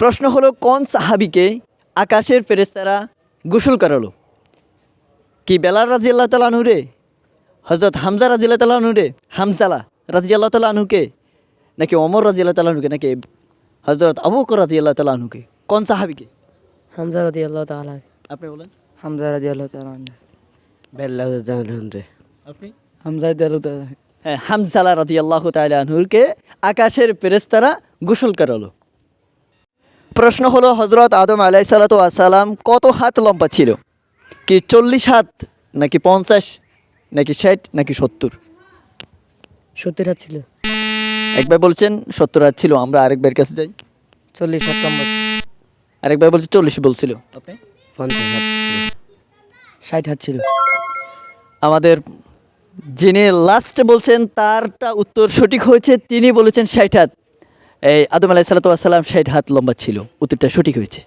প্রশ্ন হলো কোন সাহাবিকে আকাশের ফেরেস্তারা গোসল করালো? কি বেলাল রাজি আল্লাহ তালা আনহুরে হজরত হামজা রাজি আল্লাহ তালা আনহুরে হামজালা রাজি আল্লাহ তালা আনহুকে নাকি অমর রাজি আল্লাহ তালা আনহুকে নাকি হজরত আবুকর রাজি আল্লাহ তালা আনহুকে কোন সাহাবিকে হামজা রাদি আল্লাহ তালা আপনি বলেন। হামজা রাজি আল্লাহ তালা বেল্লাহ আপনি? হামজা দিয়াল হ্যাঁ হামজালা রাজি আল্লাহ তালা আনহুরকে আকাশের ফেরেস্তারা গোসল করালো। প্রশ্ন হলো হজরত আদম আলাই সালাম কত হাত লম্বা ছিল? কি চল্লিশ হাত নাকি পঞ্চাশ নাকি ষাট নাকি সত্তর? সত্তর হাত ছিল। একবার বলছেন সত্তর হাত ছিল আমরা আরেকবার কাছে যাই। চল্লিশ হাত লম্বা। আরেকবার বলছে চল্লিশ বলছিল। আপনি? পঞ্চাশ হাত ষাট হাত ছিল। আমাদের যিনি লাস্টে বলছেন তারটা উত্তর সঠিক হয়েছে তিনি বলেছেন ষাট হাত। এই আদম আলাহি সাল্লাম ষাট হাত লম্বা ছিল উত্তরটা সঠিক হয়েছে।